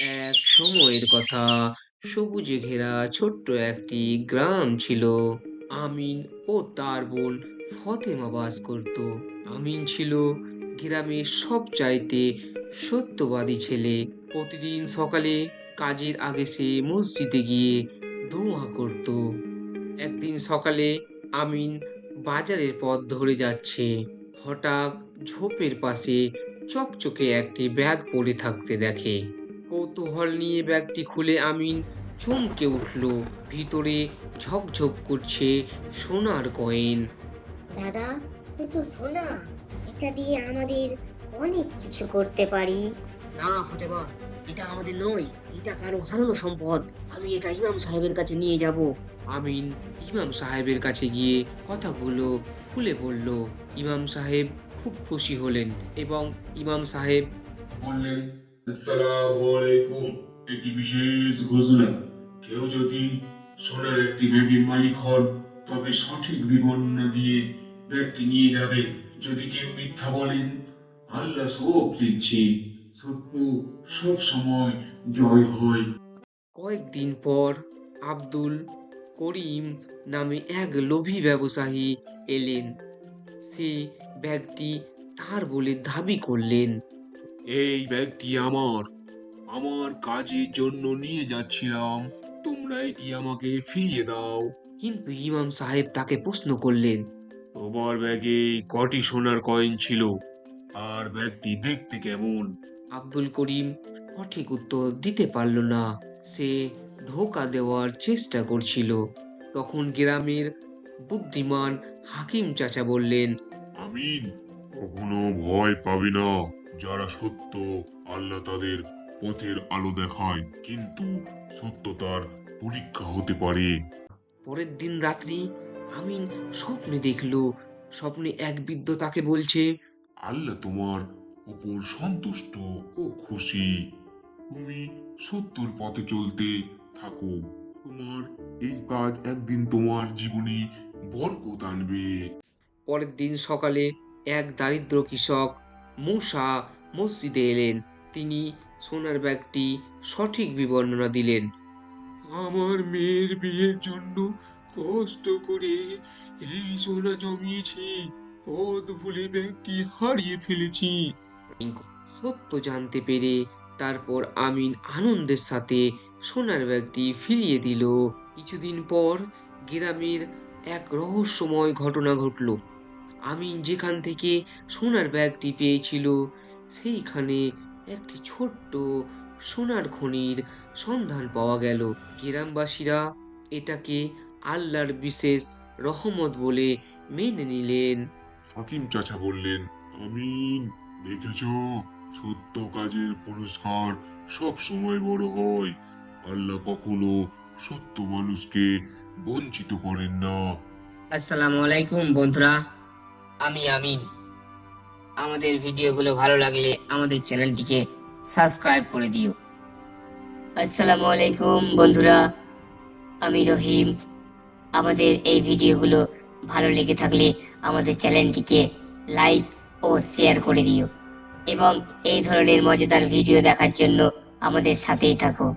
এক সময়ের কথা। সবুজে ঘেরা ছোট্ট একটি গ্রাম ছিল। আমিন ও তার বোন ফতেমা বাস করত। আমিন ছিল গ্রামের সবচাইতে সত্যবাদী ছেলে। প্রতিদিন সকালে কাজের আগে সে মসজিদে গিয়ে দোয়া করত। একদিন সকালে আমিন বাজারের পথ ধরে যাচ্ছে। হঠাৎ ঝোপের পাশে চকচকে একটি ব্যাগ পড়ে থাকতে দেখে। কৌতূহল নিয়ে ব্যাগটি খুলে আমিন চমকে উঠল। ভিতরে ঝকঝক করছে সোনার কয়েন। দাদা এ তো সোনা। এটা দিয়ে আমাদের অনেক কিছু করতে পারি। না হতে ফতেমা এটা আমাদের নয়। এটা কারও হারানো সম্পদ। আমি এটা ইমাম সাহেবের কাছে নিয়ে যাব। আমিন ইমাম সাহেবের কাছে গিয়ে কথাগুলো খুলে বলল। ইমাম সাহেব খুব খুশি হলেন এবং ইমাম সাহেব বললেন আলাইকুম। এটি বিশেষ ঘোষণা। কেউ যদি সোনার একটি ব্যাগের মালিক হন, তবে সঠিক বিবর্ণনা দিয়ে ব্যাগটি নিয়ে যাবেন। যদি কেউ মিথ্যা বলেন, আল্লাহ সব দিচ্ছে। সত্য সব সময় জয় হয়। কয়েকদিন পর আব্দুল করিম নামে এক লোভী ব্যবসায়ী এলেন। সে ব্যাগটি তার বলে দাবি করলেন। এই ব্যাগটি আমার আমার কাজের জন্য নিয়ে যাচ্ছিলাম। তোমরা এটি আমাকে ফিরিয়ে দাও? কিন্তু ইমাম সাহেব তাকে প্রশ্ন করলেন তোমার ব্যাগে কটি সোনার কয়েন ছিল? আর ব্যাগটি দেখতে কেমন? আব্দুল করিম সঠিক উত্তর দিতে পারল না। সে ধোকা দেওয়ার চেষ্টা করছিল। তখন গ্রামের বুদ্ধিমান হাকিম চাচা বললেন আমিন কখনো ভয় পাবি না। যারা সত্য আল্লাহ তাদের পথের আলো দেখায় কিন্তু সত্যতার পরীক্ষা হতে পারে। পরের দিন রাত্রি আমিন স্বপ্নে দেখল স্বপ্নে এক বৃদ্ধ তাকে বলছে আল্লাহ তোমার উপর সন্তুষ্ট ও খুশি। তুমি সত্যর পথে চলতে থাকো। তোমার এই কাজ একদিন তোমার জীবনে বরকত আনবে। পরের দিন সকালে এক দারিদ্র কৃষক মুসা মসজিদে এলেন। তিনি সোনার ব্যাগটি সঠিক বিবর্ণনা দিলেন। আমার মেয়ের বিয়ের জন্য কষ্ট করে এই সোনা জমিয়েছি। পথ ভুলে ব্যাগটি হারিয়ে ফেলেছি। সত্য জানতে পেরে তারপর আমিন আনন্দের সাথে সোনার ব্যাগটি ফিরিয়ে দিল। কিছুদিন পর গ্রামের এক রহস্যময় ঘটনা ঘটল। আমিন যেখান থেকে সোনার ব্যাগটি পেয়েছিল সেইখানে একটি ছোট্ট সোনার খনির সন্ধান পাওয়া গেল। গ্রামবাসীরা এটাকে আল্লাহর বিশেষ রহমত বলে মেনে নিলেন। হাকিম চাচা বললেন আমিন দেখেছ? সত্য কাজের পুরস্কার সব সময় বড় হয়। আল্লাহ কখনো সত্য মানুষকে বঞ্চিত করেন না। আসসালামু আলাইকুম বন্ধুরা। আমি আমিন। আমাদের ভিডিওগুলো ভালো লাগলে আমাদের চ্যানেলটিকে সাবস্ক্রাইব করে দিও। আসসালামু আলাইকুম বন্ধুরা, আমি রহিম। আমাদের এই ভিডিওগুলো ভালো লেগে থাকলে আমাদের চ্যানেলটিকে লাইক ও শেয়ার করে দিও। এবং এই ধরনের মজাদার ভিডিও দেখার জন্য আমাদের সাথেই থাকো।